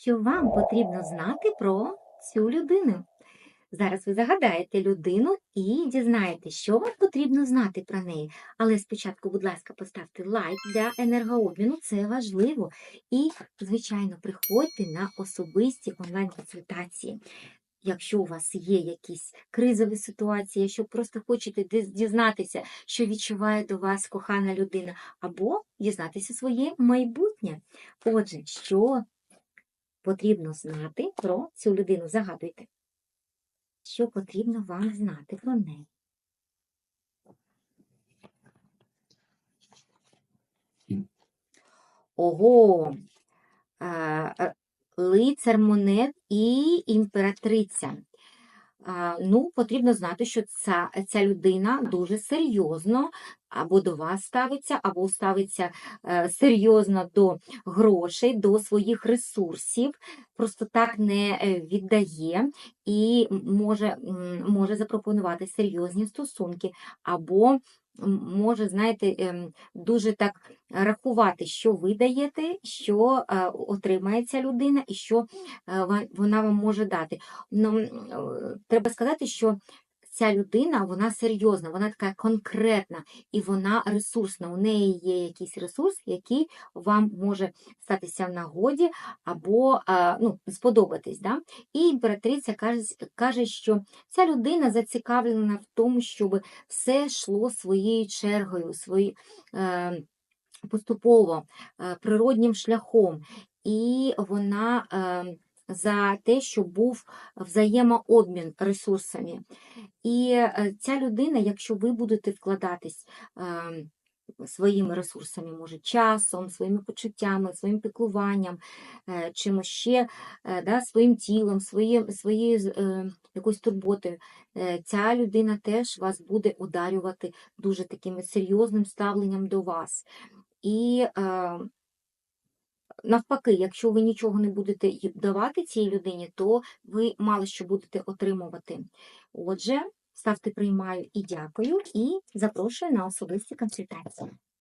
що вам потрібно знати про цю людину. Зараз ви загадаєте людину і дізнаєтесь, що вам потрібно знати про неї. Але спочатку, будь ласка, поставте лайк для енергообміну, це важливо. І, звичайно, приходьте на особисті онлайн-консультації. Якщо у вас є якісь кризові ситуації, якщо просто хочете дізнатися, що відчуває до вас кохана людина, або дізнатися своє майбутнє. Отже, що потрібно знати про цю людину? Загадуйте. Що потрібно вам знати про неї? Ого, е, е, лицар монет і імператриця. Ну, потрібно знати, що ця, ця людина дуже серйозно або до вас ставиться, або ставиться е, серйозно до грошей, до своїх ресурсів, просто так не е, віддає і може, може запропонувати серйозні стосунки, або може, знаєте, ем, дуже так рахувати, що ви даєте, що е, отримає ця людина, і що е, вона вам може дати. Ну, е, треба сказати, що ця людина вона серйозна, вона така конкретна і вона ресурсна. У неї є якийсь ресурс, який вам може статися в нагоді або а, ну, сподобатись. Да? І імператриця каже, каже, що ця людина зацікавлена в тому, щоб все йшло своєю чергою, свої, е, поступово, е, природнім шляхом. І вона е, за те, щоб був взаємообмін ресурсами. І е, ця людина, якщо ви будете вкладатись е, своїми ресурсами, може, часом, своїми почуттями, своїм піклуванням, е, чимось ще, е, да, своїм тілом, своєю своєю е, якоюсь турботою, ця людина теж вас буде ударювати дуже таким серйозним ставленням до вас. І е, навпаки, якщо ви нічого не будете давати цій людині, то ви мало що будете отримувати. Отже, ставте приймаю і дякую, і запрошую на особисті консультації.